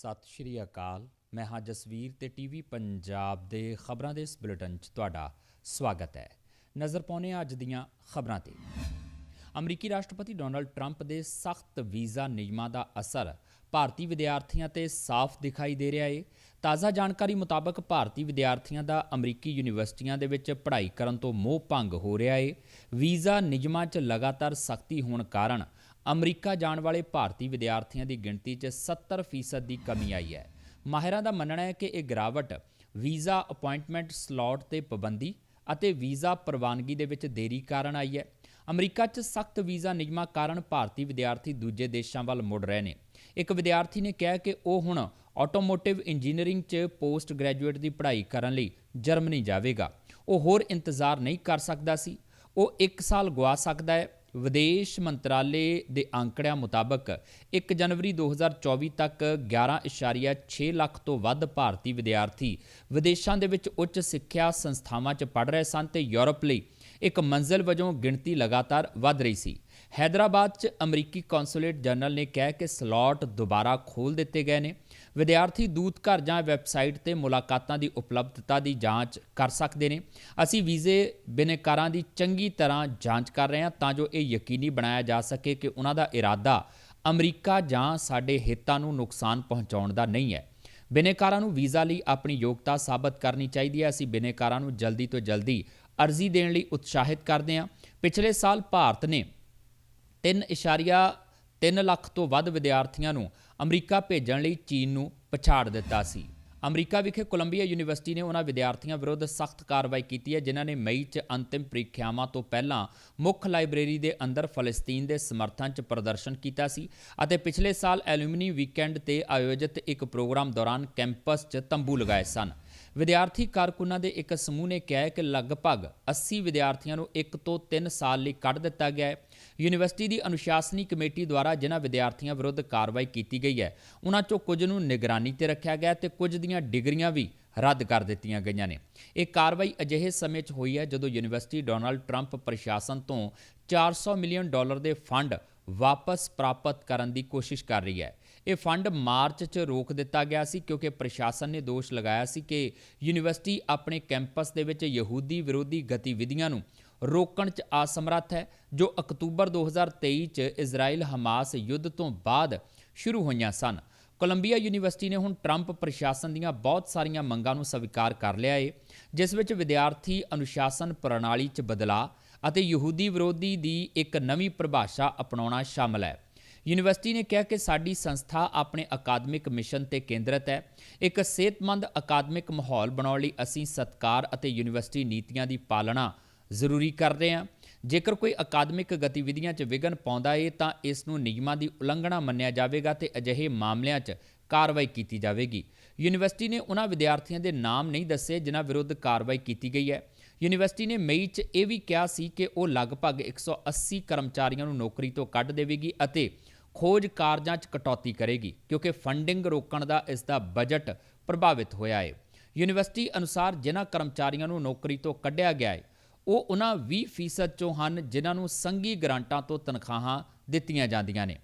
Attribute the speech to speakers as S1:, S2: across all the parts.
S1: ਸਤਿ ਸ਼੍ਰੀ ਅਕਾਲ। ਮੈਂ ਹਾਂ ਜਸਵੀਰ ਤੇ ਟੀਵੀ ਪੰਜਾਬ ਦੇ ਖਬਰਾਂ ਦੇ ਇਸ ਬੁਲੇਟਿਨ 'ਚ ਤੁਹਾਡਾ ਸਵਾਗਤ ਹੈ। ਨਜ਼ਰ ਪਾਉਂਦੇ ਹਾਂ ਅੱਜ ਦੀਆਂ ਖਬਰਾਂ ਤੇ। ਅਮਰੀਕੀ ਰਾਸ਼ਟਰਪਤੀ ਡੋਨਲਡ ਟਰੰਪ ਦੇ ਸਖਤ ਵੀਜ਼ਾ ਨਿਯਮਾਂ ਦਾ ਅਸਰ ਭਾਰਤੀ ਵਿਦਿਆਰਥੀਆਂ ਤੇ ਸਾਫ਼ ਦਿਖਾਈ ਦੇ ਰਿਹਾ ਏ। ਤਾਜ਼ਾ ਜਾਣਕਾਰੀ ਮੁਤਾਬਕ ਭਾਰਤੀ ਵਿਦਿਆਰਥੀਆਂ ਦਾ ਅਮਰੀਕੀ ਯੂਨੀਵਰਸਿਟੀਆਂ ਦੇ ਵਿੱਚ ਪੜ੍ਹਾਈ ਕਰਨ ਤੋਂ ਮੋਹ ਭੰਗ ਹੋ ਰਿਹਾ ਏ। ਵੀਜ਼ਾ ਨਿਯਮਾਂ 'ਚ ਲਗਾਤਾਰ ਸਖਤੀ ਹੋਣ ਕਾਰਨ ਅਮਰੀਕਾ ਜਾਣ ਵਾਲੇ ਭਾਰਤੀ ਵਿਦਿਆਰਥੀਆਂ ਦੀ ਗਿਣਤੀ 'ਚ 70% ਦੀ ਕਮੀ ਆਈ ਹੈ। ਮਾਹਿਰਾਂ ਦਾ ਮੰਨਣਾ ਹੈ ਕਿ ਇਹ ਗਿਰਾਵਟ ਵੀਜ਼ਾ ਅਪਾਇੰਟਮੈਂਟ ਸਲਾਟ ਤੇ ਪਾਬੰਦੀ ਅਤੇ ਵੀਜ਼ਾ ਪ੍ਰਵਾਨਗੀ ਦੇ ਵਿੱਚ ਦੇਰੀ ਕਾਰਨ ਆਈ ਹੈ। ਅਮਰੀਕਾ 'ਚ ਸਖਤ ਵੀਜ਼ਾ ਨਿਯਮਾਂ ਕਾਰਨ ਭਾਰਤੀ ਵਿਦਿਆਰਥੀ ਦੂਜੇ ਦੇਸ਼ਾਂ ਵੱਲ ਮੁੜ ਰਹੇ ਨੇ। ਇੱਕ ਵਿਦਿਆਰਥੀ ਨੇ ਕਿਹਾ ਕਿ ਉਹ ਹੁਣ ਆਟੋਮੋਟਿਵ ਇੰਜੀਨੀਅਰਿੰਗ 'ਚ ਪੋਸਟ ਗ੍ਰੈਜੂਏਟ ਦੀ ਪੜ੍ਹਾਈ ਕਰਨ ਲਈ ਜਰਮਨੀ ਜਾਵੇਗਾ। ਉਹ ਹੋਰ ਇੰਤਜ਼ਾਰ ਨਹੀਂ ਕਰ ਸਕਦਾ ਸੀ। ਉਹ 1 ਸਾਲ ਗਵਾ ਸਕਦਾ ਹੈ। ਵਿਦੇਸ਼ ਮੰਤਰਾਲੇ ਦੇ ਅੰਕੜਿਆਂ ਮੁਤਾਬਕ 1 ਜਨਵਰੀ 2024 ਤੱਕ 11.6 ਲੱਖ ਤੋਂ ਵੱਧ ਭਾਰਤੀ ਵਿਦਿਆਰਥੀ ਵਿਦੇਸ਼ਾਂ ਦੇ ਵਿੱਚ ਉੱਚ ਸਿੱਖਿਆ ਸੰਸਥਾਵਾਂ 'ਚ ਪੜ੍ਹ ਰਹੇ ਸਨ ਤੇ ਯੂਰਪ ਲਈ ਇੱਕ ਮੰਜ਼ਿਲ ਵਜੋਂ ਗਿਣਤੀ ਲਗਾਤਾਰ ਵੱਧ ਰਹੀ ਸੀ। ਹੈਦਰਾਬਾਦ 'ਚ ਅਮਰੀਕੀ ਕੌਂਸੂਲੇਟ ਜਨਰਲ ਨੇ ਕਿਹਾ ਕਿ ਸਲਾਟ ਦੁਬਾਰਾ ਖੋਲ ਦਿੱਤੇ ਗਏ ਨੇ। ਵਿਦਿਆਰਥੀ ਦੂਤ ਘਰ ਜਾਂ ਵੈਬਸਾਈਟ ਤੇ ਮੁਲਾਕਾਤਾਂ ਦੀ ਉਪਲਬਧਤਾ ਦੀ ਜਾਂਚ ਕਰ ਸਕਦੇ ਨੇ। ਅਸੀਂ ਵੀਜ਼ੇ ਬਿਨੇਕਾਰਾਂ ਦੀ ਚੰਗੀ ਤਰ੍ਹਾਂ ਜਾਂਚ ਕਰ ਰਹੇ ਹਾਂ ਤਾਂ ਜੋ ਇਹ ਯਕੀਨੀ ਬਣਾਇਆ ਜਾ ਸਕੇ ਕਿ ਉਹਨਾਂ ਦਾ ਇਰਾਦਾ ਅਮਰੀਕਾ ਜਾਂ ਸਾਡੇ ਹਿੱਤਾਂ ਨੂੰ ਨੁਕਸਾਨ ਪਹੁੰਚਾਉਣ ਦਾ ਨਹੀਂ ਹੈ। ਬਿਨੇਕਾਰਾਂ ਨੂੰ ਵੀਜ਼ਾ ਲਈ ਆਪਣੀ ਯੋਗਤਾ ਸਾਬਤ ਕਰਨੀ ਚਾਹੀਦੀ ਹੈ। ਅਸੀਂ ਬਿਨੇਕਾਰਾਂ ਨੂੰ ਜਲਦੀ ਤੋਂ ਜਲਦੀ ਅਰਜ਼ੀ ਦੇਣ ਲਈ ਉਤਸ਼ਾਹਿਤ ਕਰਦੇ ਹਾਂ। ਪਿਛਲੇ ਸਾਲ ਭਾਰਤ ਨੇ 3.3 ਲੱਖ ਤੋਂ ਵੱਧ ਵਿਦਿਆਰਥੀਆਂ ਨੂੰ ਅਮਰੀਕਾ ਭੇਜਣ ਲਈ ਚੀਨ ਨੂੰ ਪਛਾੜ ਦਿੱਤਾ ਸੀ। ਅਮਰੀਕਾ ਵਿਖੇ ਕੋਲੰਬੀਆ ਯੂਨੀਵਰਸਿਟੀ ਨੇ ਉਹਨਾਂ ਵਿਦਿਆਰਥੀਆਂ ਵਿਰੁੱਧ ਸਖਤ ਕਾਰਵਾਈ ਕੀਤੀ ਹੈ, ਜਿਨ੍ਹਾਂ ਨੇ ਮਈ 'ਚ ਅੰਤਿਮ ਪ੍ਰੀਖਿਆਵਾਂ ਤੋਂ ਪਹਿਲਾਂ ਮੁੱਖ ਲਾਇਬ੍ਰੇਰੀ ਦੇ ਅੰਦਰ ਫਲਸਤੀਨ ਦੇ ਸਮਰਥਨ 'ਚ ਪ੍ਰਦਰਸ਼ਨ ਕੀਤਾ ਸੀ ਅਤੇ ਪਿਛਲੇ ਸਾਲ ਐਲੂਮਨੀ ਵੀਕਐਂਡ ਤੇ ਆਯੋਜਿਤ ਇੱਕ ਪ੍ਰੋਗਰਾਮ ਦੌਰਾਨ ਕੈਂਪਸ 'ਚ ਤੰਬੂ ਲਗਾਏ ਸਨ। ਵਿਦਿਆਰਥੀ ਕਾਰਕੁਨਾਂ ਦੇ ਇੱਕ ਸਮੂਹ ਨੇ ਕਿਹਾ ਹੈ ਕਿ ਲਗਭਗ 80 ਵਿਦਿਆਰਥੀਆਂ ਨੂੰ 1 ਤੋਂ 3 ਸਾਲ ਲਈ ਕੱਢ ਦਿੱਤਾ ਗਿਆ ਹੈ। ਯੂਨੀਵਰਸਿਟੀ ਦੀ ਅਨੁਸ਼ਾਸਨੀ ਕਮੇਟੀ ਦੁਆਰਾ ਜਿਨ੍ਹਾਂ ਵਿਦਿਆਰਥੀਆਂ ਵਿਰੁੱਧ ਕਾਰਵਾਈ ਕੀਤੀ ਗਈ ਹੈ ਉਹਨਾਂ ਚੋਂ ਕੁਝ ਨੂੰ ਨਿਗਰਾਨੀ ਤੇ ਰੱਖਿਆ ਗਿਆ ਤੇ ਕੁਝ ਦੀਆਂ ਡਿਗਰੀਆਂ ਵੀ ਰੱਦ ਕਰ ਦਿੱਤੀਆਂ ਗਈਆਂ ਨੇ। ਇਹ ਕਾਰਵਾਈ ਅਜਿਹੇ ਸਮੇਂ 'ਚ ਹੋਈ ਹੈ ਜਦੋਂ ਯੂਨੀਵਰਸਿਟੀ ਡੋਨਾਲਡ ਟਰੰਪ ਪ੍ਰਸ਼ਾਸਨ ਤੋਂ 400 ਮਿਲੀਅਨ ਡਾਲਰ ਦੇ ਫੰਡ ਵਾਪਸ ਪ੍ਰਾਪਤ ਕਰਨ ਦੀ ਕੋਸ਼ਿਸ਼ ਕਰ ਰਹੀ ਹੈ। ਇਹ ਫੰਡ ਮਾਰਚ 'ਚ ਰੋਕ ਦਿੱਤਾ ਗਿਆ ਸੀ ਕਿਉਂਕਿ ਪ੍ਰਸ਼ਾਸਨ ਨੇ ਦੋਸ਼ ਲਗਾਇਆ ਸੀ ਕਿ ਯੂਨੀਵਰਸਿਟੀ ਆਪਣੇ ਕੈਂਪਸ ਦੇ ਵਿੱਚ ਯਹੂਦੀ ਵਿਰੋਧੀ ਗਤੀਵਿਧੀਆਂ ਨੂੰ ਰੋਕਣ 'ਚ ਅਸਮਰੱਥ ਹੈ, ਜੋ ਅਕਤੂਬਰ 2023 'ਚ ਇਜ਼ਰਾਈਲ ਹਮਾਸ ਯੁੱਧ ਤੋਂ ਬਾਅਦ ਸ਼ੁਰੂ ਹੋਈਆਂ ਸਨ। ਕੋਲੰਬੀਆ ਯੂਨੀਵਰਸਿਟੀ ਨੇ ਹੁਣ ਟਰੰਪ ਪ੍ਰਸ਼ਾਸਨ ਦੀਆਂ ਬਹੁਤ ਸਾਰੀਆਂ ਮੰਗਾਂ ਨੂੰ ਸਵੀਕਾਰ ਕਰ ਲਿਆ ਏ, ਜਿਸ ਵਿੱਚ ਵਿਦਿਆਰਥੀ ਅਨੁਸ਼ਾਸਨ ਪ੍ਰਣਾਲੀ 'ਚ ਬਦਲਾਅ ਅਤੇ ਯਹੂਦੀ ਵਿਰੋਧੀ ਦੀ ਇੱਕ ਨਵੀਂ ਪਰਿਭਾਸ਼ਾ ਅਪਣਾਉਣਾ ਸ਼ਾਮਲ ਹੈ। ਯੂਨੀਵਰਸਿਟੀ ਨੇ ਕਿਹਾ ਕਿ ਸਾਡੀ ਸੰਸਥਾ ਆਪਣੇ ਅਕਾਦਮਿਕ ਮਿਸ਼ਨ ਤੇ ਕੇਂਦਰਿਤ ਹੈ। ਇੱਕ ਸਿਹਤਮੰਦ ਅਕਾਦਮਿਕ ਮਾਹੌਲ ਬਣਾਉਣ ਲਈ ਅਸੀਂ ਸਤਕਾਰ ਅਤੇ ਯੂਨੀਵਰਸਿਟੀ ਨੀਤੀਆਂ ਦੀ ਪਾਲਣਾ ਜ਼ਰੂਰੀ ਕਰ ਰਹੇ ਹਾਂ। ਜੇਕਰ ਕੋਈ ਅਕਾਦਮਿਕ ਗਤੀਵਿਧੀਆਂ 'ਚ ਵਿਘਨ ਪਾਉਂਦਾ ਏ, ਤਾਂ ਇਸ ਨੂੰ ਨਿਯਮਾਂ ਦੀ ਉਲੰਘਣਾ ਮੰਨਿਆ ਜਾਵੇਗਾ ਤੇ ਅਜਿਹੇ ਮਾਮਲਿਆਂ 'ਚ ਕਾਰਵਾਈ ਕੀਤੀ ਜਾਵੇਗੀ। ਯੂਨੀਵਰਸਿਟੀ ਨੇ ਉਹਨਾਂ ਵਿਦਿਆਰਥੀਆਂ ਦੇ ਨਾਮ ਨਹੀਂ ਦੱਸੇ, ਜਿਨ੍ਹਾਂ ਵਿਰੁੱਧ ਕਾਰਵਾਈ ਕੀਤੀ ਗਈ ਹੈ। ਯੂਨੀਵਰਸਿਟੀ ਨੇ ਮਈ 'ਚ ਇਹ ਵੀ ਕਿਹਾ ਸੀ ਕਿ ਉਹ ਲਗਭਗ 180 ਕਰਮਚਾਰੀਆਂ ਨੂੰ ਨੌਕਰੀ ਤੋਂ ਕੱਢ ਦੇਵੇਗੀ ਅਤੇ ਖੋਜ ਕਾਰਜਾਂ 'ਚ ਕਟੌਤੀ ਕਰੇਗੀ, ਕਿਉਂਕਿ ਫੰਡਿੰਗ ਰੋਕਣ ਦਾ ਇਸ ਦਾ ਬਜਟ ਪ੍ਰਭਾਵਿਤ ਹੋਇਆ ਹੈ ਯੂਨੀਵਰਸਿਟੀ ਅਨੁਸਾਰ ਜਿਨ੍ਹਾਂ ਕਰਮਚਾਰੀਆਂ ਨੂੰ ਨੌਕਰੀ ਤੋਂ ਕੱਢਿਆ ਗਿਆ ਹੈ ਉਹ ਉਹਨਾਂ 20% ਚੋਂ ਹਨ ਜਿਨ੍ਹਾਂ ਨੂੰ ਸੰਘੀ ਗ੍ਰਾਂਟਾਂ ਤੋਂ ਤਨਖਾਹਾਂ ਦਿੱਤੀਆਂ ਜਾਂਦੀਆਂ ਨੇ।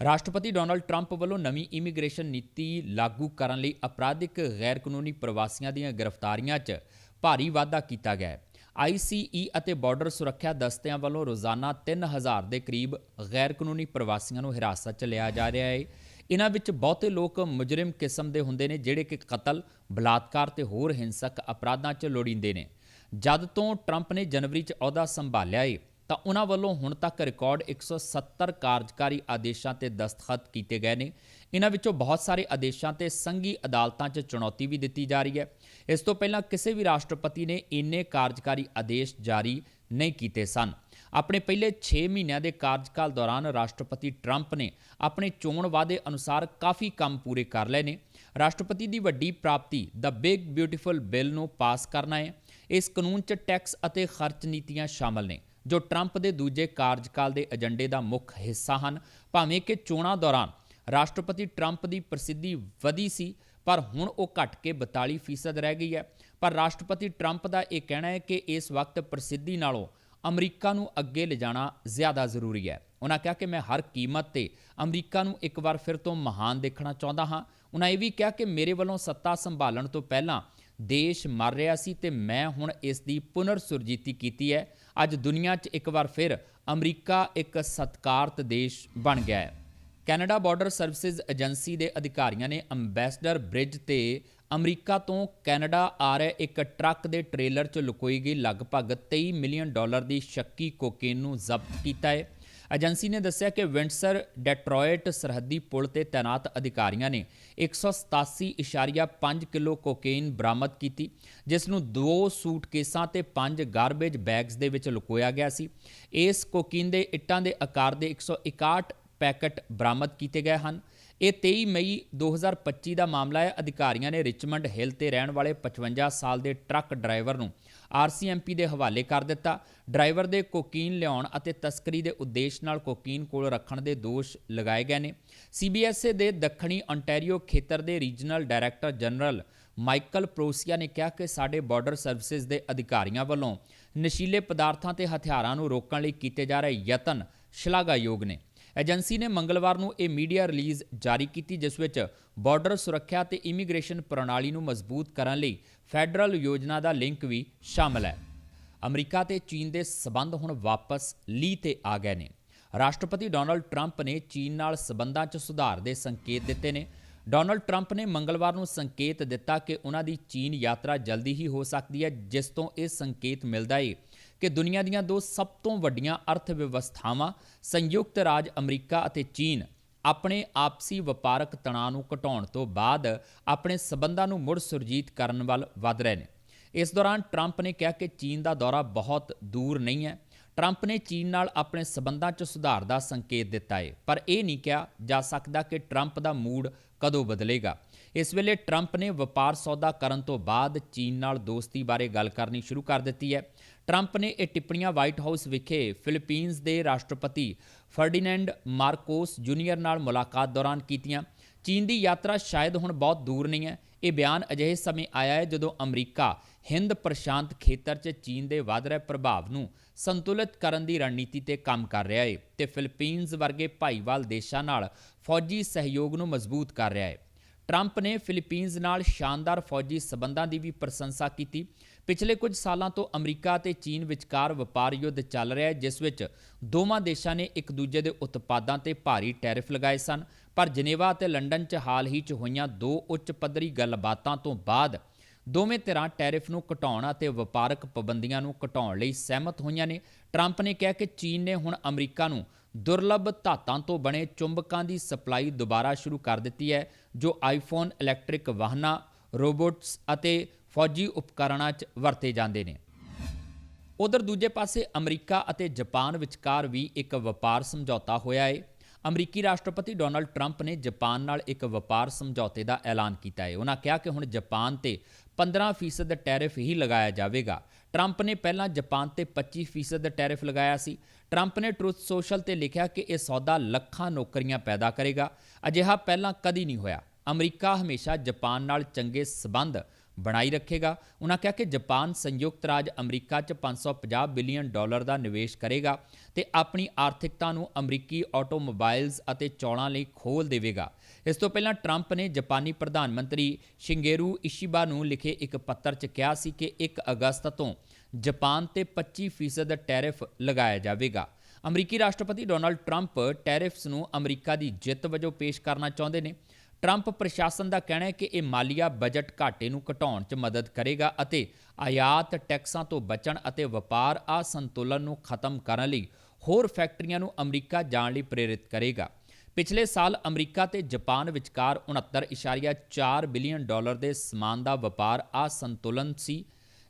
S1: ਰਾਸ਼ਟਰਪਤੀ ਡੋਨਲਡ ਟਰੰਪ ਵੱਲੋਂ ਨਵੀਂ ਇਮੀਗ੍ਰੇਸ਼ਨ ਨੀਤੀ ਲਾਗੂ ਕਰਨ ਲਈ ਅਪਰਾਧਿਕ ਗੈਰ ਕਾਨੂੰਨੀ ਪ੍ਰਵਾਸੀਆਂ ਦੀਆਂ ਗ੍ਰਿਫਤਾਰੀਆਂ 'ਚ ਭਾਰੀ ਵਾਧਾ ਕੀਤਾ ਗਿਆ ਹੈ। ਆਈਸੀਈ ਅਤੇ ਬਾਰਡਰ ਸੁਰੱਖਿਆ ਦਸਤਿਆਂ ਵੱਲੋਂ ਰੋਜ਼ਾਨਾ 3000 ਦੇ ਕਰੀਬ ਗੈਰ ਕਾਨੂੰਨੀ ਪ੍ਰਵਾਸੀਆਂ ਨੂੰ ਹਿਰਾਸਤ 'ਚ ਲਿਆ ਜਾ ਰਿਹਾ ਹੈ। ਇਹਨਾਂ ਵਿੱਚ ਬਹੁਤੇ ਲੋਕ ਮੁਜਰਮ ਕਿਸਮ ਦੇ ਹੁੰਦੇ ਨੇ, ਜਿਹੜੇ ਕਿ ਕਤਲ, ਬਲਾਤਕਾਰ ਤੇ ਹੋਰ ਹਿੰਸਕ ਅਪਰਾਧਾਂ 'ਚ ਲੋੜੀਂਦੇ ਨੇ। ਜਦ ਤੋਂ ਟਰੰਪ ਨੇ ਜਨਵਰੀ 'ਚ ਅਹੁਦਾ ਸੰਭਾਲਿਆ ਏ, ਤਾਂ ਉਹਨਾਂ ਵੱਲੋਂ ਹੁਣ ਤੱਕ ਰਿਕਾਰਡ 170 ਕਾਰਜਕਾਰੀ ਆਦੇਸ਼ਾਂ ਤੇ ਦਸਤਖਤ ਕੀਤੇ ਗਏ ਨੇ। ਇਹਨਾਂ ਵਿੱਚੋਂ ਬਹੁਤ ਸਾਰੇ ਆਦੇਸ਼ਾਂ ਤੇ ਸੰਘੀ ਅਦਾਲਤਾਂ 'ਚ ਚੁਣੌਤੀ ਵੀ ਦਿੱਤੀ ਜਾ ਰਹੀ ਹੈ। ਇਸ ਤੋਂ ਪਹਿਲਾਂ ਕਿਸੇ ਵੀ ਰਾਸ਼ਟਰਪਤੀ ਨੇ ਇੰਨੇ ਕਾਰਜਕਾਰੀ ਆਦੇਸ਼ ਜਾਰੀ ਨਹੀਂ ਕੀਤੇ ਸਨ। ਆਪਣੇ ਪਹਿਲੇ 6 ਮਹੀਨਿਆਂ ਦੇ ਕਾਰਜਕਾਲ ਦੌਰਾਨ ਰਾਸ਼ਟਰਪਤੀ ਟਰੰਪ ਨੇ ਆਪਣੇ ਚੋਣ ਵਾਅਦੇ ਅਨੁਸਾਰ ਕਾਫੀ ਕੰਮ ਪੂਰੇ ਕਰ ਲਏ ਨੇ। ਰਾਸ਼ਟਰਪਤੀ ਦੀ ਵੱਡੀ ਪ੍ਰਾਪਤੀ ਦ ਬਿਗ ਬਿਊਟੀਫੁਲ ਬਿੱਲ ਨੂੰ ਪਾਸ ਕਰਨਾ ਹੈ। ਇਸ ਕਾਨੂੰਨ 'ਚ ਟੈਕਸ ਅਤੇ ਖਰਚ ਨੀਤੀਆਂ ਸ਼ਾਮਲ ਨੇ, ਜੋ ਟਰੰਪ ਦੇ ਦੂਜੇ ਕਾਰਜਕਾਲ ਦੇ ਏਜੰਡੇ ਦਾ ਮੁੱਖ ਹਿੱਸਾ ਹਨ। ਭਾਵੇਂ ਕਿ ਚੋਣਾਂ ਦੌਰਾਨ ਰਾਸ਼ਟਰਪਤੀ ਟਰੰਪ ਦੀ ਪ੍ਰਸਿੱਧੀ ਵਧੀ ਸੀ, ਪਰ ਹੁਣ ਉਹ ਘਟ ਕੇ 42% ਰਹਿ ਗਈ ਹੈ। ਪਰ ਰਾਸ਼ਟਰਪਤੀ ਟਰੰਪ ਦਾ ਇਹ ਕਹਿਣਾ ਹੈ ਕਿ ਇਸ ਵਕਤ ਪ੍ਰਸਿੱਧੀ ਨਾਲੋਂ ਅਮਰੀਕਾ ਨੂੰ ਅੱਗੇ ਲਿਜਾਣਾ ਜ਼ਿਆਦਾ ਜ਼ਰੂਰੀ ਹੈ। ਉਹਨਾਂ ਕਿਹਾ ਕਿ ਮੈਂ ਹਰ ਕੀਮਤ ਤੇ ਅਮਰੀਕਾ ਨੂੰ ਇੱਕ ਵਾਰ ਫਿਰ ਤੋਂ ਮਹਾਨ ਦੇਖਣਾ ਚਾਹੁੰਦਾ ਹਾਂ। ਉਹਨਾਂ ਇਹ ਵੀ ਕਿਹਾ ਕਿ ਮੇਰੇ ਵੱਲੋਂ ਸੱਤਾ ਸੰਭਾਲਣ ਤੋਂ ਪਹਿਲਾਂ ਦੇਸ਼ ਮਰ ਰਿਹਾ ਸੀ ਤੇ ਮੈਂ ਹੁਣ ਇਸ ਦੀ ਪੁਨਰ ਸੁਰਜੀਤੀ ਕੀਤੀ ਹੈ। ਅੱਜ ਦੁਨੀਆ 'ਚ ਇੱਕ ਵਾਰ ਫਿਰ ਅਮਰੀਕਾ ਇੱਕ ਸਤਕਾਰਤ ਦੇਸ਼ ਬਣ ਗਿਆ ਹੈ। ਕੈਨੇਡਾ ਬਾਰਡਰ ਸਰਵਿਸਿਜ਼ ਏਜੰਸੀ ਦੇ ਅਧਿਕਾਰੀਆਂ ਨੇ ਅੰਬੈਸਡਰ ਬ੍ਰਿਜ ਤੇ ਅਮਰੀਕਾ ਤੋਂ ਕੈਨੇਡਾ ਆ ਰਹੇ ਇੱਕ ਟਰੱਕ ਦੇ ਟ੍ਰੇਲਰ 'ਚ ਲੁਕੋਈ ਗਈ ਲਗਭਗ 23 ਮਿਲੀਅਨ ਡਾਲਰ ਦੀ ਸ਼ੱਕੀ ਕੋਕੇਨ ਨੂੰ ਜ਼ਬਤ ਕੀਤਾ ਹੈ। ਏਜੰਸੀ ਨੇ ਦੱਸਿਆ ਕਿ ਵਿੰਡਸਰ ਡੈਟਰੋਇਟ ਸਰਹੱਦੀ ਪੁਲ ਤੇ ਤਾਇਨਾਤ ਅਧਿਕਾਰੀਆਂ ਨੇ 187.5 ਕਿਲੋ ਕੋਕੇਨ ਬਰਾਮਦ ਕੀਤੀ, ਜਿਸ ਨੂੰ ਦੋ ਸੂਟਕੇਸਾਂ ਤੇ ਪੰਜ ਗਾਰਬੇਜ ਬੈਗਸ ਦੇ ਵਿੱਚ ਲੁਕੋਇਆ ਗਿਆ ਸੀ। ਇਸ ਕੋਕੇਨ ਦੇ ਇੱਟਾਂ ਦੇ ਆਕਾਰ ਦੇ 161 ਪੈਕਟ ਬਰਾਮਦ ਕੀਤੇ ਗਏ ਹਨ। ਇਹ 23 ਮਈ 2025 ਦਾ ਮਾਮਲਾ ਹੈ। ਅਧਿਕਾਰੀਆਂ ਨੇ ਰਿਚਮੰਡ ਹਿੱਲ ਤੇ ਰਹਿਣ ਵਾਲੇ 55 ਸਾਲ ਦੇ ਟਰੱਕ ਡਰਾਈਵਰ ਨੂੰ ਆਰਸੀਐਮਪੀ ਦੇ ਹਵਾਲੇ ਕਰ ਦਿੱਤਾ। ਡਰਾਈਵਰ ਦੇ ਕੋਕੀਨ ਲਿਆਉਣ ਅਤੇ ਤਸਕਰੀ ਦੇ ਉਦੇਸ਼ ਨਾਲ ਕੋਕੀਨ ਕੋਲ ਰੱਖਣ ਦੇ ਦੋਸ਼ ਲਗਾਏ ਗਏ ਨੇ। ਸੀਬੀਐਸਏ ਦੇ ਦੱਖਣੀ ontario ਖੇਤਰ ਦੇ regional director general Michael Prosia ਨੇ ਕਿਹਾ ਕਿ ਸਾਡੇ ਬਾਰਡਰ ਸਰਵਿਸਿਜ਼ ਦੇ ਅਧਿਕਾਰੀਆਂ ਵੱਲੋਂ ਨਸ਼ੀਲੇ ਪਦਾਰਥਾਂ ਤੇ ਹਥਿਆਰਾਂ ਨੂੰ ਰੋਕਣ ਲਈ ਕੀਤੇ ਜਾ ਰਹੇ ਯਤਨ ਸ਼ਲਾਘਾਯੋਗ ਨੇ। ਏਜੰਸੀ ਨੇ ਮੰਗਲਵਾਰ ਨੂੰ ਇਹ ਮੀਡੀਆ ਰਿਲੀਜ਼ ਜਾਰੀ ਕੀਤੀ, ਜਿਸ ਵਿੱਚ ਬਾਰਡਰ ਸੁਰੱਖਿਆ ਤੇ ਇਮੀਗ੍ਰੇਸ਼ਨ ਪ੍ਰਣਾਲੀ ਨੂੰ ਮਜ਼ਬੂਤ ਕਰਨ ਲਈ ਫੈਡਰਲ ਯੋਜਨਾ ਦਾ ਲਿੰਕ ਵੀ ਸ਼ਾਮਲ ਹੈ। ਅਮਰੀਕਾ ਤੇ ਚੀਨ ਦੇ ਸਬੰਧ ਹੁਣ ਵਾਪਸ ਲੀ ਤੇ ਆ ਗਏ ਨੇ। ਰਾਸ਼ਟਰਪਤੀ ਡੋਨਲਡ ਟਰੰਪ ਨੇ ਚੀਨ ਨਾਲ ਸਬੰਧਾਂ 'ਚ ਸੁਧਾਰ ਦੇ ਸੰਕੇਤ ਦਿੱਤੇ ਨੇ। ਡੋਨਲਡ ਟਰੰਪ ਨੇ ਮੰਗਲਵਾਰ ਨੂੰ ਸੰਕੇਤ ਦਿੱਤਾ ਕਿ ਉਹਨਾਂ ਦੀ ਚੀਨ ਯਾਤਰਾ ਜਲਦੀ ਹੀ ਹੋ ਸਕਦੀ ਹੈ, ਜਿਸ ਤੋਂ ਇਹ ਸੰਕੇਤ ਮਿਲਦਾ ਹੈ ਕਿ ਦੁਨੀਆ ਦੀਆਂ ਦੋ ਸਭ ਤੋਂ ਵੱਡੀਆਂ ਅਰਥ ਵਿਵਸਥਾਵਾਂ, ਸੰਯੁਕਤ ਰਾਜ ਅਮਰੀਕਾ ਅਤੇ ਚੀਨ, ਆਪਣੇ ਆਪਸੀ ਵਪਾਰਕ ਤਣਾਅ ਨੂੰ ਘਟਾਉਣ ਤੋਂ ਬਾਅਦ ਆਪਣੇ ਸਬੰਧਾਂ ਨੂੰ ਮੁੜ ਸੁਰਜੀਤ ਕਰਨ ਵੱਲ ਵਧ ਰਹੇ ਨੇ। ਇਸ ਦੌਰਾਨ ਟਰੰਪ ਨੇ ਕਿਹਾ ਕਿ ਚੀਨ ਦਾ ਦੌਰਾ ਬਹੁਤ ਦੂਰ ਨਹੀਂ ਹੈ। ਟਰੰਪ ਨੇ ਚੀਨ ਨਾਲ ਆਪਣੇ ਸਬੰਧਾਂ 'ਚ ਸੁਧਾਰ ਦਾ ਸੰਕੇਤ ਦਿੱਤਾ ਹੈ ਪਰ ਇਹ ਨਹੀਂ ਕਿਹਾ ਜਾ ਸਕਦਾ ਕਿ ਟਰੰਪ ਦਾ ਮੂਡ ਕਦੋਂ ਬਦਲੇਗਾ। ਇਸ ਵੇਲੇ ਟਰੰਪ ਨੇ ਵਪਾਰ ਸੌਦਾ ਕਰਨ ਤੋਂ ਬਾਅਦ ਚੀਨ ਨਾਲ ਦੋਸਤੀ ਬਾਰੇ ਗੱਲ ਕਰਨੀ ਸ਼ੁਰੂ ਕਰ ਦਿੱਤੀ ਹੈ। ਟਰੰਪ ਨੇ ਇਹ ਟਿੱਪਣੀਆਂ ਵਾਈਟ ਹਾਊਸ ਵਿਖੇ ਫਿਲੀਪੀਨਜ਼ ਦੇ ਰਾਸ਼ਟਰਪਤੀ ਫਰਡੀਨੈਂਡ ਮਾਰਕੋਸ ਜੂਨੀਅਰ ਨਾਲ ਮੁਲਾਕਾਤ ਦੌਰਾਨ ਕੀਤੀਆਂ। ਚੀਨ ਦੀ ਯਾਤਰਾ ਸ਼ਾਇਦ ਹੁਣ ਬਹੁਤ ਦੂਰ ਨਹੀਂ ਹੈ। ਇਹ ਬਿਆਨ ਅਜਿਹੇ ਸਮੇਂ ਆਇਆ ਹੈ ਜਦੋਂ ਅਮਰੀਕਾ ਹਿੰਦ ਪ੍ਰਸ਼ਾਂਤ ਖੇਤਰ 'ਚ ਚੀਨ ਦੇ ਵਧ ਰਹੇ ਪ੍ਰਭਾਵ ਨੂੰ ਸੰਤੁਲਿਤ ਕਰਨ ਦੀ ਰਣਨੀਤੀ ਤੇ ਕੰਮ ਕਰ ਰਿਹਾ ਹੈ ਤੇ ਫਿਲੀਪੀਨਜ਼ ਵਰਗੇ ਭਾਈਵਾਲ ਦੇਸ਼ਾਂ ਨਾਲ ਫੌਜੀ ਸਹਿਯੋਗ ਨੂੰ ਮਜ਼ਬੂਤ ਕਰ ਰਿਹਾ ਹੈ। ਟਰੰਪ ਨੇ ਫਿਲੀਪੀਨਜ਼ ਨਾਲ ਸ਼ਾਨਦਾਰ ਫੌਜੀ ਸਬੰਧਾਂ ਦੀ ਵੀ ਪ੍ਰਸ਼ੰਸਾ ਕੀਤੀ। ਪਿਛਲੇ ਕੁਝ ਸਾਲਾਂ ਤੋਂ ਅਮਰੀਕਾ ਅਤੇ ਚੀਨ ਵਿਚਕਾਰ ਵਪਾਰ ਯੁੱਧ ਚੱਲ ਰਿਹਾ ਹੈ, ਜਿਸ ਵਿੱਚ ਦੋਵਾਂ ਦੇਸ਼ਾਂ ਨੇ ਇੱਕ ਦੂਜੇ ਦੇ ਉਤਪਾਦਾਂ ਤੇ ਭਾਰੀ ਟੈਰਿਫ ਲਗਾਏ ਸਨ। ਪਰ ਜਨੇਵਾ ਅਤੇ ਲੰਡਨ 'ਚ ਹਾਲ ਹੀ 'ਚ ਹੋਈਆਂ ਦੋ ਉੱਚ ਪੱਧਰੀ ਗੱਲਬਾਤਾਂ ਤੋਂ ਬਾਅਦ ਦੋਵੇਂ ਧਿਰਾਂ ਟੈਰਿਫ ਨੂੰ ਘਟਾਉਣ ਅਤੇ ਵਪਾਰਕ ਪਾਬੰਦੀਆਂ ਨੂੰ ਘਟਾਉਣ ਲਈ ਸਹਿਮਤ ਹੋਈਆਂ ਨੇ। ਟਰੰਪ ਨੇ ਕਿਹਾ ਕਿ ਚੀਨ ਨੇ ਹੁਣ ਅਮਰੀਕਾ ਨੂੰ ਦੁਰਲੱਭ ਧਾਤਾਂ ਤੋਂ ਬਣੇ ਚੁੰਬਕਾਂ ਦੀ ਸਪਲਾਈ ਦੁਬਾਰਾ ਸ਼ੁਰੂ ਕਰ ਦਿੱਤੀ ਹੈ, ਜੋ ਆਈਫੋਨ, ਇਲੈਕਟ੍ਰਿਕ ਵਾਹਨਾਂ, ਰੋਬੋਟਸ ਅਤੇ ਫੌਜੀ ਉਪਕਰਣਾਂ 'ਚ ਵਰਤੇ ਜਾਂਦੇ ਨੇ। ਉਧਰ ਦੂਜੇ ਪਾਸੇ ਅਮਰੀਕਾ ਅਤੇ ਜਾਪਾਨ ਵਿਚਕਾਰ ਵੀ ਇੱਕ ਵਪਾਰ ਸਮਝੌਤਾ ਹੋਇਆ ਹੈ ਅਮਰੀਕੀ ਰਾਸ਼ਟਰਪਤੀ ਡੋਨਲਡ ਟਰੰਪ ਨੇ ਜਾਪਾਨ ਨਾਲ ਇੱਕ ਵਪਾਰ ਸਮਝੌਤੇ ਦਾ ਐਲਾਨ ਕੀਤਾ ਹੈ ਉਹਨਾਂ ਕਿਹਾ ਕਿ ਹੁਣ ਜਾਪਾਨ ਤੇ 15% ਟੈਰਿਫ ਹੀ ਲਗਾਇਆ ਜਾਵੇਗਾ। ਟਰੰਪ ਨੇ ਪਹਿਲਾਂ ਜਾਪਾਨ ਤੇ 25% ਟੈਰਿਫ ਲਗਾਇਆ ਸੀ। ਟਰੰਪ ਨੇ ਟਰੁੱਥ ਸੋਸ਼ਲ ਤੇ ਲਿਖਿਆ ਕਿ ਇਹ ਸੌਦਾ ਲੱਖਾਂ ਨੌਕਰੀਆਂ ਪੈਦਾ ਕਰੇਗਾ। ਅਜਿਹਾ ਪਹਿਲਾਂ ਕਦੀ ਨਹੀਂ ਹੋਇਆ। ਅਮਰੀਕਾ ਹਮੇਸ਼ਾ ਜਾਪਾਨ ਨਾਲ ਚੰਗੇ ਸਬੰਧ ਬਣਾਈ ਰੱਖੇਗਾ। ਉਹਨਾਂ ਕਿਹਾ ਕਿ ਜਾਪਾਨ ਸੰਯੁਕਤ ਰਾਜ ਅਮਰੀਕਾ 'ਚ 550 ਬਿਲੀਅਨ ਡਾਲਰ ਦਾ ਨਿਵੇਸ਼ ਕਰੇਗਾ ਤੇ ਆਪਣੀ ਆਰਥਿਕਤਾ ਨੂੰ ਅਮਰੀਕੀ ਆਟੋਮੋਬਾਈਲਜ਼ ਅਤੇ ਚੌਲਾਂ ਲਈ ਖੋਲ ਦੇਵੇਗਾ। ਇਸ ਤੋਂ ਪਹਿਲਾਂ ਟਰੰਪ ਨੇ ਜਾਪਾਨੀ ਪ੍ਰਧਾਨ ਮੰਤਰੀ ਸ਼ਿੰਗੇਰੂ ਇਸ਼ੀਬਾ ਨੂੰ ਲਿਖੇ ਇੱਕ ਪੱਤਰ 'ਚ ਕਿਹਾ ਸੀ ਕਿ 1 ਅਗਸਤ ਤੋਂ ਜਾਪਾਨ ਤੇ 25% ਟੈਰਿਫ ਲਗਾਇਆ ਜਾਵੇਗਾ। ਅਮਰੀਕੀ ਰਾਸ਼ਟਰਪਤੀ ਡੋਨਲਡ ਟਰੰਪ ਟੈਰਿਫਸ ਨੂੰ ਅਮਰੀਕਾ ਦੀ ਜਿੱਤ ਵਜੋਂ ਪੇਸ਼ ਕਰਨਾ ਚਾਹੁੰਦੇ ਨੇ। ਟਰੰਪ ਪ੍ਰਸ਼ਾਸਨ ਦਾ ਕਹਿਣਾ ਹੈ ਕਿ ਇਹ ਮਾਲੀਆ ਬਜਟ ਘਾਟੇ ਨੂੰ ਘਟਾਉਣ 'ਚ ਮਦਦ ਕਰੇਗਾ ਅਤੇ ਆਯਾਤ ਟੈਕਸਾਂ ਤੋਂ ਬਚਣ ਅਤੇ ਵਪਾਰ ਅਸੰਤੁਲਨ ਨੂੰ ਖਤਮ ਕਰਨ ਲਈ ਹੋਰ ਫੈਕਟਰੀਆਂ ਨੂੰ ਅਮਰੀਕਾ ਜਾਣ ਲਈ ਪ੍ਰੇਰਿਤ ਕਰੇਗਾ। ਪਿਛਲੇ ਸਾਲ ਅਮਰੀਕਾ ਤੇ ਜਾਪਾਨ ਵਿਚਕਾਰ 69.4 ਬਿਲੀਅਨ ਡਾਲਰ ਦੇ ਸਮਾਨ ਦਾ ਵਪਾਰ ਅਸੰਤੁਲਨ ਸੀ।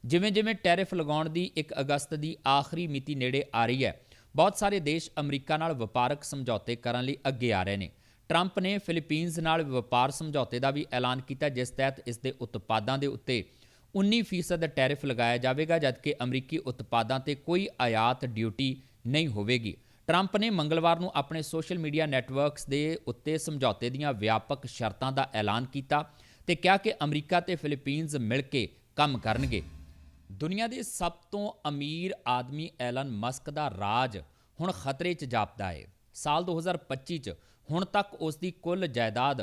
S1: ਜਿਵੇਂ-ਜਿਵੇਂ ਟੈਰਿਫ ਲਗਾਉਣ ਦੀ 1 ਅਗਸਤ ਦੀ ਆਖਰੀ ਮਿਤੀ ਨੇੜੇ ਆ ਰਹੀ ਹੈ, ਬਹੁਤ ਸਾਰੇ ਦੇਸ਼ ਅਮਰੀਕਾ ਨਾਲ ਵਪਾਰਕ ਸਮਝੌਤੇ ਕਰਨ ਲਈ ਅੱਗੇ ਆ ਰਹੇ ਨੇ। ਟਰੰਪ ਨੇ ਫਿਲੀਪੀਨਜ਼ ਨਾਲ ਵਪਾਰ ਸਮਝੌਤੇ ਦਾ ਵੀ ਐਲਾਨ ਕੀਤਾ, ਜਿਸ ਤਹਿਤ ਇਸ ਦੇ ਉਤਪਾਦਾਂ ਦੇ ਉੱਤੇ 19% ਟੈਰਿਫ ਲਗਾਇਆ ਜਾਵੇਗਾ, ਜਦਕਿ ਅਮਰੀਕੀ ਉਤਪਾਦਾਂ ਤੇ ਕੋਈ ਆਯਾਤ ਡਿਊਟੀ ਨਹੀਂ ਹੋਵੇਗੀ। ਟਰੰਪ ਨੇ ਮੰਗਲਵਾਰ ਨੂੰ ਆਪਣੇ ਸੋਸ਼ਲ ਮੀਡੀਆ ਨੈਟਵਰਕਸ ਦੇ ਉੱਤੇ ਸਮਝੌਤੇ ਦੀਆਂ ਵਿਆਪਕ ਸ਼ਰਤਾਂ ਦਾ ਐਲਾਨ ਕੀਤਾ ਤੇ ਕਿਹਾ ਕਿ ਅਮਰੀਕਾ ਤੇ ਫਿਲੀਪੀਨਜ਼ ਮਿਲ ਕੇ ਕੰਮ ਕਰਨਗੇ। ਦੁਨੀਆ ਦੇ ਸਭ ਤੋਂ ਅਮੀਰ ਆਦਮੀ ਐਲਨ ਮਸਕ ਦਾ ਰਾਜ ਹੁਣ ਖਤਰੇ 'ਚ ਜਾਪਦਾ ਹੈ। ਸਾਲ 2025 'ਚ ਹੁਣ ਤੱਕ ਉਸ ਦੀ ਕੁੱਲ ਜਾਇਦਾਦ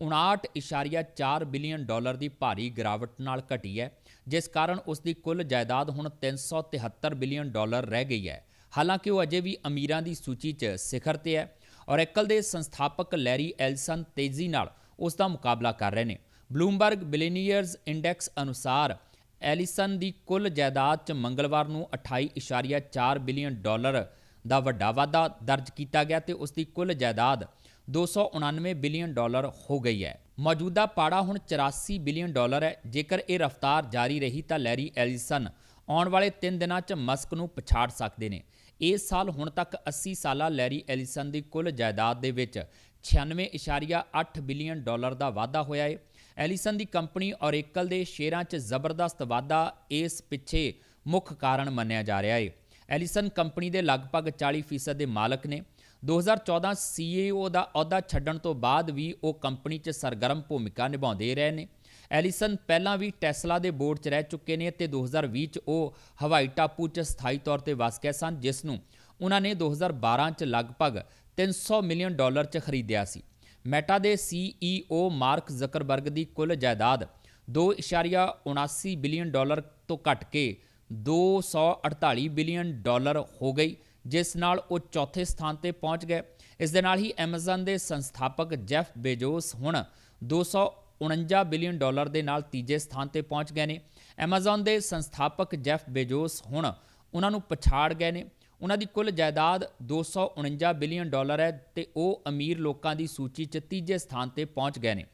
S1: 59.4 ਬਿਲੀਅਨ ਡਾਲਰ ਦੀ ਭਾਰੀ ਗਿਰਾਵਟ ਨਾਲ ਘਟੀ ਹੈ, ਜਿਸ ਕਾਰਨ ਉਸ ਦੀ ਕੁੱਲ ਜਾਇਦਾਦ ਹੁਣ 373 ਬਿਲੀਅਨ ਡਾਲਰ ਰਹਿ ਗਈ ਹੈ। ਹਾਲਾਂਕਿ ਉਹ ਅਜੇ ਵੀ ਅਮੀਰਾਂ ਦੀ ਸੂਚੀ 'ਚ ਸਿਖਰ ਤੇ ਹੈ ਔਰ ਐਕਲ ਦੇ ਸੰਸਥਾਪਕ ਲੈਰੀ ਐਲਸਨ ਤੇਜ਼ੀ ਨਾਲ ਉਸ ਦਾ ਮੁਕਾਬਲਾ ਕਰ ਰਹੇ ਨੇ। ਬਲੂਮਬਰਗ ਬਿਲੀਨੀਅਰਜ਼ ਇੰਡੈਕਸ ਅਨੁਸਾਰ ਐਲਿਸਨ ਦੀ ਕੁੱਲ ਜਾਇਦਾਦ 'ਚ ਮੰਗਲਵਾਰ ਨੂੰ 28.4 ਬਿਲੀਅਨ ਡਾਲਰ ਦਾ ਵੱਡਾ ਵਾਧਾ ਦਰਜ ਕੀਤਾ ਗਿਆ ਤੇ ਉਸ ਦੀ ਕੁੱਲ ਜਾਇਦਾਦ 299 ਬਿਲੀਅਨ ਡਾਲਰ ਹੋ ਗਈ ਹੈ। ਮੌਜੂਦਾ ਪਾੜਾ ਹੁਣ 84 ਬਿਲੀਅਨ ਡਾਲਰ ਹੈ। ਜੇਕਰ ਇਹ ਰਫ਼ਤਾਰ ਜਾਰੀ ਰਹੀ ਤਾਂ ਲੈਰੀ ਐਲਿਸਨ ਆਉਣ ਵਾਲੇ 3 ਦਿਨਾਂ 'ਚ ਮਸਕ ਨੂੰ ਪਛਾੜ ਸਕਦੇ ਨੇ। ਇਸ ਸਾਲ ਹੁਣ ਤੱਕ 80 ਸਾਲਾ ਲੈਰੀ ਐਲਿਸਨ ਦੀ ਕੁੱਲ ਜਾਇਦਾਦ ਦੇ ਵਿੱਚ 96.8 ਬਿਲੀਅਨ ਡਾਲਰ ਦਾ ਵਾਧਾ ਹੋਇਆ ਹੈ ਐਲੀਸਨ ਦੀ ਕੰਪਨੀ ਔਰੇਕਲ ਦੇ ਸ਼ੇਅਰਾਂ 'ਚ ਜ਼ਬਰਦਸਤ ਵਾਧਾ ਇਸ ਪਿੱਛੇ ਮੁੱਖ ਕਾਰਨ ਮੰਨਿਆ ਜਾ ਰਿਹਾ ਹੈ ਐਲੀਸਨ ਕੰਪਨੀ ਦੇ ਲਗਭਗ 40% ਦੇ ਮਾਲਕ ਨੇ। 2014 ਸੀਈਓ ਦਾ ਅਹੁਦਾ ਛੱਡਣ ਤੋਂ ਬਾਅਦ ਵੀ ਉਹ ਕੰਪਨੀ 'ਚ ਸਰਗਰਮ ਭੂਮਿਕਾ ਨਿਭਾਉਂਦੇ ਰਹੇ ਨੇ। ਐਲੀਸਨ ਪਹਿਲਾਂ ਵੀ ਟੈਸਲਾ ਦੇ ਬੋਰਡ 'ਚ ਰਹਿ ਚੁੱਕੇ ਨੇ ਤੇ 2020 'ਚ ਉਹ ਹਵਾਈ ਟਾਪੂ 'ਚ ਸਥਾਈ ਤੌਰ ਤੇ ਵਸ ਗਏ ਸਨ, ਜਿਸ ਨੂੰ ਉਹਨਾਂ ਨੇ 2012 'ਚ ਲਗਭਗ 300 ਮਿਲੀਅਨ ਡਾਲਰ 'ਚ ਖਰੀਦਿਆ ਸੀ। ਮੈਟਾ ਦੇ ਸੀਈਓ ਮਾਰਕ ਜ਼ਕਰਬਰਗ ਦੀ ਕੁੱਲ ਜਾਇਦਾਦ 2.79 ਬਿਲੀਅਨ ਡਾਲਰ ਤੋਂ ਘਟ ਕੇ 248 ਬਿਲੀਅਨ ਡਾਲਰ ਹੋ ਗਈ, ਜਿਸ ਨਾਲ ਉਹ ਚੌਥੇ ਸਥਾਨ ਤੇ ਪਹੁੰਚ ਗਏ। ਇਸ ਦੇ ਨਾਲ ਹੀ Amazon ਦੇ ਸੰਸਥਾਪਕ ਜੈਫ ਬੇਜੋਸ ਹੁਣ 249 ਬਿਲੀਅਨ ਡਾਲਰ ਦੇ ਨਾਲ ਤੀਜੇ ਸਥਾਨ ਤੇ ਪਹੁੰਚ ਗਏ ਨੇ। Amazon ਦੇ ਸੰਸਥਾਪਕ ਜੈਫ ਬੇਜੋਸ ਹੁਣ ਉਹਨਾਂ ਨੂੰ ਪਛਾੜ ਗਏ ਨੇ। ਉਹਨਾਂ ਦੀ ਕੁੱਲ ਜਾਇਦਾਦ 249 ਬਿਲੀਅਨ ਡਾਲਰ ਹੈ ਤੇ ਉਹ ਅਮੀਰ ਲੋਕਾਂ ਦੀ ਸੂਚੀ 'ਚ ਤੀਜੇ ਸਥਾਨ ਤੇ ਪਹੁੰਚ ਗਏ ਨੇ।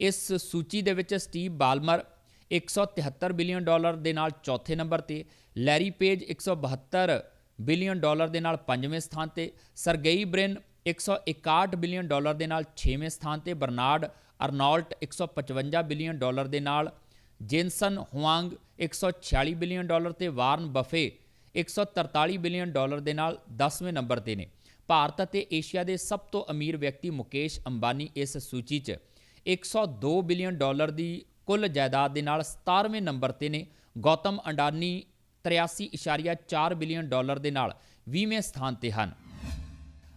S1: ਇਸ ਸੂਚੀ ਦੇ ਵਿੱਚ ਸਟੀਵ ਬਾਲਮਰ 173 ਬਿਲੀਅਨ ਡਾਲਰ ਦੇ ਨਾਲ ਚੌਥੇ ਨੰਬਰ ਤੇ, ਲੈਰੀ ਪੇਜ 172 ਬਿਲੀਅਨ ਡਾਲਰ ਦੇ ਨਾਲ ਪੰਜਵੇਂ ਸਥਾਨ ਤੇ, ਸਰਗੇਈ ਬ੍ਰਿਨ 161 ਬਿਲੀਅਨ ਡਾਲਰ ਦੇ ਨਾਲ 6ਵੇਂ ਸਥਾਨ ਤੇ, ਬਰਨਾਰਡ ਅਰਨੋਲਟ 155 ਬਿਲੀਅਨ ਡਾਲਰ ਦੇ ਨਾਲ, ਜੇਨਸਨ ਹੁਆਂਗ 146 ਬਿਲੀਅਨ ਡਾਲਰ ਤੇ, ਵਾਰਨ ਬਫੇ 143 ਬਿਲੀਅਨ ਡਾਲਰ ਦੇ ਨਾਲ 10ਵੇਂ ਨੰਬਰ ਤੇ ਨੇ। ਭਾਰਤ ਅਤੇ ਏਸ਼ੀਆ ਦੇ ਸਭ ਤੋਂ ਅਮੀਰ ਵਿਅਕਤੀ ਮੁਕੇਸ਼ ਅੰਬਾਨੀ ਇਸ ਸੂਚੀ 'ਚ 102 ਬਿਲੀਅਨ ਡਾਲਰ ਦੀ ਕੁੱਲ ਜਾਇਦਾਦ ਦੇ ਨਾਲ 17ਵੇਂ ਨੰਬਰ ਤੇ ਨੇ। ਗੌਤਮ ਅੰਡਾਨੀ 83.4 ਬਿਲੀਅਨ ਡਾਲਰ ਦੇ ਨਾਲ 20ਵੇਂ ਸਥਾਨ ਤੇ ਹਨ।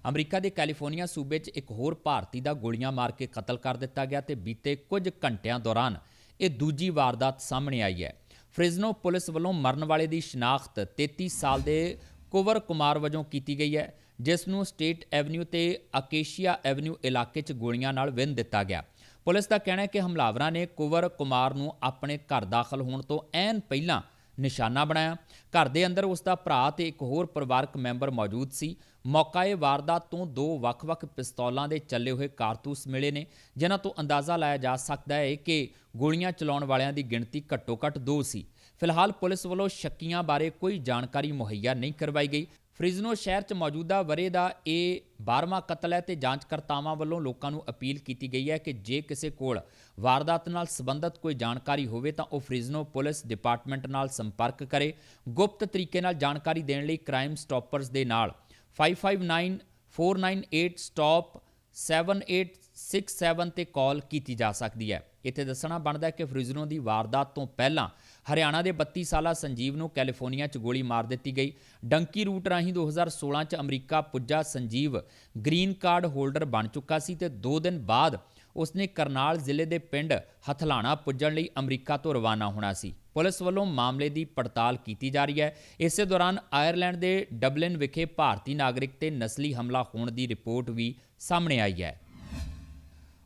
S1: ਅਮਰੀਕਾ ਦੇ ਕੈਲੀਫੋਰਨੀਆ ਸੂਬੇ 'ਚ ਇੱਕ ਹੋਰ ਭਾਰਤੀ ਦਾ ਗੋਲੀਆਂ ਮਾਰ ਕੇ ਕਤਲ ਕਰ ਦਿੱਤਾ ਗਿਆ ਤੇ ਬੀਤੇ ਕੁਝ ਘੰਟਿਆਂ ਦੌਰਾਨ ਇਹ ਦੂਜੀ ਵਾਰਦਾਤ ਸਾਹਮਣੇ ਆਈ ਹੈ। ਫ੍ਰਿਜ਼ਨੋ ਪੁਲਿਸ ਵੱਲੋਂ ਮਰਨ ਵਾਲੇ ਦੀ ਸ਼ਨਾਖਤ 33 ਸਾਲ ਦੇ ਕੁਵਰ ਕੁਮਾਰ ਵਜੋਂ ਕੀਤੀ ਗਈ ਹੈ, ਜਿਸ ਨੂੰ ਸਟੇਟ ਐਵਨਿਊ ਤੇ ਅਕੇਸ਼ੀਆ ਐਵਨਿਊ ਇਲਾਕੇ 'ਚ ਗੋਲੀਆਂ ਨਾਲ ਵਿੰਨ ਦਿੱਤਾ ਗਿਆ। ਪੁਲਿਸ ਦਾ ਕਹਿਣਾ ਹੈ ਕਿ ਹਮਲਾਵਰਾਂ ਨੇ ਕੁਵਰ ਕੁਮਾਰ ਨੂੰ ਆਪਣੇ ਘਰ ਦਾਖਲ ਹੋਣ ਤੋਂ ਐਨ ਪਹਿਲਾਂ ਨਿਸ਼ਾਨਾ ਬਣਾਇਆ। ਘਰ ਦੇ ਅੰਦਰ ਉਸ ਦਾ ਭਰਾ ਤੇ ਇੱਕ ਹੋਰ ਪਰਿਵਾਰਕ ਮੈਂਬਰ ਮੌਜੂਦ ਸੀ। ਮੌਕਾਏ ਵਾਰਦਾਤ ਤੋਂ ਦੋ ਵੱਖ-ਵੱਖ ਪਿਸਤੌਲਾਂ ਦੇ ਚੱਲੇ ਹੋਏ ਕਾਰਤੂਸ ਮਿਲੇ ਨੇ, ਜਿਨ੍ਹਾਂ ਤੋਂ ਅੰਦਾਜ਼ਾ ਲਾਇਆ ਜਾ ਸਕਦਾ ਹੈ ਕਿ ਗੋਲੀਆਂ ਚਲਾਉਣ ਵਾਲਿਆਂ ਦੀ ਗਿਣਤੀ ਘੱਟੋ-ਘੱਟ ਦੋ ਸੀ। ਫਿਲਹਾਲ ਪੁਲਿਸ ਵੱਲੋਂ ਸ਼ੱਕੀਆਂ ਬਾਰੇ ਕੋਈ ਜਾਣਕਾਰੀ ਮੁਹੱਈਆ ਨਹੀਂ ਕਰਵਾਈ ਗਈ। ਫ੍ਰਿਜ਼ਨੋ ਸ਼ਹਿਰ 'ਚ ਮੌਜੂਦਾ ਵਰੇ ਦਾ ਇਹ 12ਵਾਂ ਕਤਲ ਹੈ ਤੇ ਜਾਂਚਕਰਤਾਵਾਂ ਵੱਲੋਂ ਲੋਕਾਂ ਨੂੰ ਅਪੀਲ ਕੀਤੀ ਗਈ ਹੈ ਕਿ ਜੇ ਕਿਸੇ ਕੋਲ ਵਾਰਦਾਤ ਨਾਲ ਸੰਬੰਧਿਤ ਕੋਈ ਜਾਣਕਾਰੀ ਹੋਵੇ ਤਾਂ ਉਹ ਫ੍ਰਿਜ਼ਨੋ ਪੁਲਿਸ ਡਿਪਾਰਟਮੈਂਟ ਨਾਲ ਸੰਪਰਕ ਕਰੇ। ਗੁਪਤ ਤਰੀਕੇ ਨਾਲ ਜਾਣਕਾਰੀ ਦੇਣ ਲਈ ਕ੍ਰਾਈਮ ਸਟਾਪਰਸ ਦੇ ਨਾਲ। 559 498 ਸਟਾਪ 7867 ਤੇ ਕਾਲ ਕੀਤੀ ਜਾ ਸਕਦੀ ਹੈ। ਇੱਥੇ ਦੱਸਣਾ ਬਣਦਾ ਹੈ ਕਿ ਫ੍ਰਿਜ਼ਨੋ ਦੀ ਵਾਰਦਾਤ ਤੋਂ ਪਹਿਲਾਂ ਹਰਿਆਣਾ ਦੇ 32 ਸਾਲਾ ਸੰਜੀਵ ਨੂੰ ਕੈਲੀਫੋਰਨੀਆ 'ਚ ਗੋਲੀ ਮਾਰ ਦਿੱਤੀ ਗਈ। ਡੰਕੀ ਰੂਟ ਰਾਹੀਂ 2016 'ਚ ਅਮਰੀਕਾ ਪੁੱਜਾ ਸੰਜੀਵ ਗ੍ਰੀਨ ਕਾਰਡ ਹੋਲਡਰ ਬਣ ਚੁੱਕਾ ਸੀ ਤੇ 2 ਦਿਨ ਬਾਅਦ ਉਸਨੇ ਕਰਨਾਲ ਜ਼ਿਲ੍ਹੇ ਦੇ ਪਿੰਡ ਹਥਲਾਣਾ ਪੁੱਜਣ ਲਈ ਅਮਰੀਕਾ ਤੋਂ ਰਵਾਨਾ ਹੋਣਾ ਸੀ। ਪੁਲਿਸ ਵੱਲੋਂ ਮਾਮਲੇ ਦੀ ਪੜਤਾਲ ਕੀਤੀ ਜਾ ਰਹੀ ਹੈ। ਇਸੇ ਦੌਰਾਨ ਆਇਰਲੈਂਡ ਦੇ ਡਬਲਿਨ ਵਿਖੇ ਭਾਰਤੀ ਨਾਗਰਿਕ ਤੇ ਨਸਲੀ ਹਮਲਾ ਹੋਣ ਦੀ ਰਿਪੋਰਟ ਵੀ ਸਾਹਮਣੇ ਆਈ ਹੈ।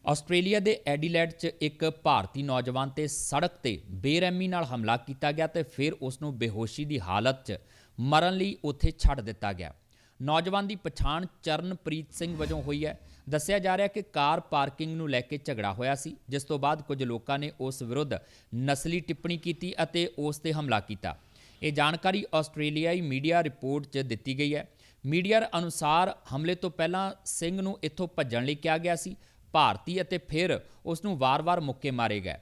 S1: ਆਸਟ੍ਰੇਲੀਆ ਦੇ ਐਡੀਲੈਡ 'ਚ ਇੱਕ ਭਾਰਤੀ ਨੌਜਵਾਨ ਤੇ ਸੜਕ ਤੇ ਬੇਰਹਿਮੀ ਨਾਲ ਹਮਲਾ ਕੀਤਾ ਗਿਆ ਤੇ ਫਿਰ ਉਸ ਨੂੰ ਬੇਹੋਸ਼ੀ ਦੀ ਹਾਲਤ 'ਚ ਮਰਨ ਲਈ ਉੱਥੇ ਛੱਡ ਦਿੱਤਾ ਗਿਆ। ਨੌਜਵਾਨ ਦੀ ਪਛਾਣ ਚਰਨਪ੍ਰੀਤ ਸਿੰਘ ਵਜੋਂ ਹੋਈ ਹੈ। ਦੱਸਿਆ ਜਾ ਰਿਹਾ ਕਿ ਕਾਰ ਪਾਰਕਿੰਗ ਨੂੰ ਲੈ ਕੇ ਝਗੜਾ ਹੋਇਆ ਸੀ, ਜਿਸ ਤੋਂ ਬਾਅਦ ਕੁਝ ਲੋਕਾਂ ਨੇ ਉਸ ਵਿਰੁੱਧ ਨਸਲੀ ਟਿੱਪਣੀ ਕੀਤੀ ਅਤੇ ਉਸ ਤੇ ਹਮਲਾ ਕੀਤਾ। ਇਹ ਜਾਣਕਾਰੀ ਆਸਟ੍ਰੇਲੀਆਈ ਮੀਡੀਆ ਰਿਪੋਰਟ 'ਚ ਦਿੱਤੀ ਗਈ ਹੈ। ਮੀਡੀਆ ਅਨੁਸਾਰ ਹਮਲੇ ਤੋਂ ਪਹਿਲਾਂ ਸਿੰਘ ਨੂੰ ਇੱਥੋਂ ਭੱਜਣ ਲਈ ਕਿਹਾ ਗਿਆ ਸੀ ਭਾਰਤੀ ਅਤੇ ਫਿਰ ਉਸ ਨੂੰ ਵਾਰ-ਵਾਰ ਮੁੱਕੇ ਮਾਰੇ ਗਏ।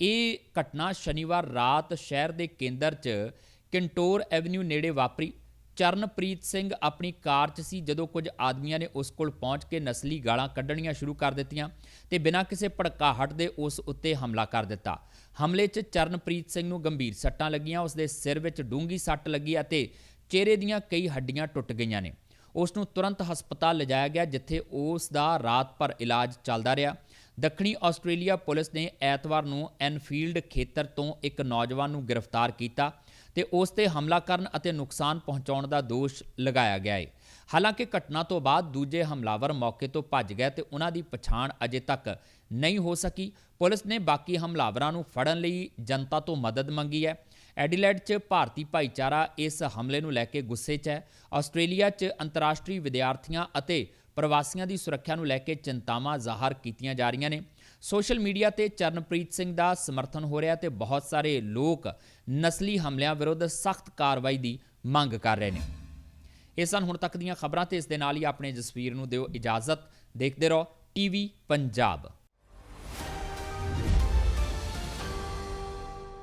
S1: ਇਹ ਘਟਨਾ ਸ਼ਨੀਵਾਰ ਰਾਤ ਸ਼ਹਿਰ ਦੇ ਕੇਂਦਰ 'ਚ ਕਿੰਟੋਰ ਐਵਨਿਊ ਨੇੜੇ ਵਾਪਰੀ। ਚਰਨਪ੍ਰੀਤ ਸਿੰਘ ਆਪਣੀ ਕਾਰ 'ਚ ਸੀ, ਜਦੋਂ ਕੁਝ ਆਦਮੀਆਂ ਨੇ ਉਸ ਕੋਲ ਪਹੁੰਚ ਕੇ ਨਸਲੀ ਗਾਲਾਂ ਕੱਢਣੀਆਂ ਸ਼ੁਰੂ ਕਰ ਦਿੱਤੀਆਂ ਤੇ ਬਿਨਾਂ ਕਿਸੇ ਭੜਕਾਹਟ ਦੇ ਉਸ ਉੱਤੇ ਹਮਲਾ ਕਰ ਦਿੱਤਾ। ਹਮਲੇ 'ਚ ਚਰਨਪ੍ਰੀਤ ਸਿੰਘ ਨੂੰ ਗੰਭੀਰ ਸੱਟਾਂ ਲੱਗੀਆਂ ਉਸ ਦੇ ਸਿਰ ਵਿੱਚ ਡੂੰਗੀ ਸੱਟ ਲੱਗੀ ਅਤੇ ਚਿਹਰੇ ਦੀਆਂ ਕਈ ਹੱਡੀਆਂ ਟੁੱਟ ਗਈਆਂ ਨੇ। ਉਸ ਨੂੰ ਤੁਰੰਤ ਹਸਪਤਾਲ ਲਿਜਾਇਆ ਗਿਆ, ਜਿੱਥੇ ਉਸ ਦਾ ਰਾਤ ਭਰ ਇਲਾਜ ਚੱਲਦਾ ਰਿਹਾ। ਦੱਖਣੀ ਆਸਟ੍ਰੇਲੀਆ ਪੁਲਿਸ ਨੇ ਐਤਵਾਰ ਨੂੰ ਐਨਫੀਲਡ ਖੇਤਰ ਤੋਂ ਇੱਕ ਨੌਜਵਾਨ ਨੂੰ ਗ੍ਰਿਫਤਾਰ ਕੀਤਾ ਤੇ ਉਸ ਤੇ ਹਮਲਾ ਕਰਨ ਅਤੇ ਨੁਕਸਾਨ ਪਹੁੰਚਾਉਣ ਦਾ ਦੋਸ਼ ਲਗਾਇਆ ਗਿਆ ਹੈ ਹਾਲਾਂਕਿ ਘਟਨਾ ਤੋਂ ਬਾਅਦ ਦੂਜੇ ਹਮਲਾਵਰ ਮੌਕੇ ਤੋਂ ਭੱਜ ਗਏ ਤੇ ਉਹਨਾਂ ਦੀ ਪਛਾਣ ਅਜੇ ਤੱਕ ਨਹੀਂ ਹੋ ਸਕੀ। ਪੁਲਿਸ ਨੇ ਬਾਕੀ ਹਮਲਾਵਰਾਂ ਨੂੰ ਫੜਨ ਲਈ ਜਨਤਾ ਤੋਂ ਮਦਦ ਮੰਗੀ ਹੈ। ਐਡੀਲੇਡ 'ਚ ਭਾਰਤੀ ਭਾਈਚਾਰਾ ਇਸ ਹਮਲੇ ਨੂੰ ਲੈ ਕੇ ਗੁੱਸੇ 'ਚ ਹੈ। ਆਸਟ੍ਰੇਲੀਆ 'ਚ ਅੰਤਰਰਾਸ਼ਟਰੀ ਵਿਦਿਆਰਥੀਆਂ ਅਤੇ ਪ੍ਰਵਾਸੀਆਂ ਦੀ ਸੁਰੱਖਿਆ ਨੂੰ ਲੈ ਕੇ ਚਿੰਤਾਵਾਂ ਜ਼ਾਹਰ ਕੀਤੀਆਂ ਜਾ ਰਹੀਆਂ ਨੇ। ਸੋਸ਼ਲ ਮੀਡੀਆ ਤੇ ਚਰਨਪ੍ਰੀਤ ਸਿੰਘ ਦਾ ਸਮਰਥਨ ਹੋ ਰਿਹਾ ਤੇ ਬਹੁਤ ਸਾਰੇ ਲੋਕ ਨਸਲੀ ਹਮਲਿਆਂ ਵਿਰੁੱਧ ਸਖਤ ਕਾਰਵਾਈ ਦੀ ਮੰਗ ਕਰ ਰਹੇ ਨੇ। ਇਹ ਸਨ ਹੁਣ ਤੱਕ ਦੀਆਂ ਖਬਰਾਂ ਤੇ ਇਸ ਦੇ ਨਾਲ ਹੀ ਆਪਣੇ ਜਸਵੀਰ ਨੂੰ ਦਿਓ ਇਜਾਜ਼ਤ। ਦੇਖਦੇ ਰਹੋ ਟੀਵੀ ਪੰਜਾਬ।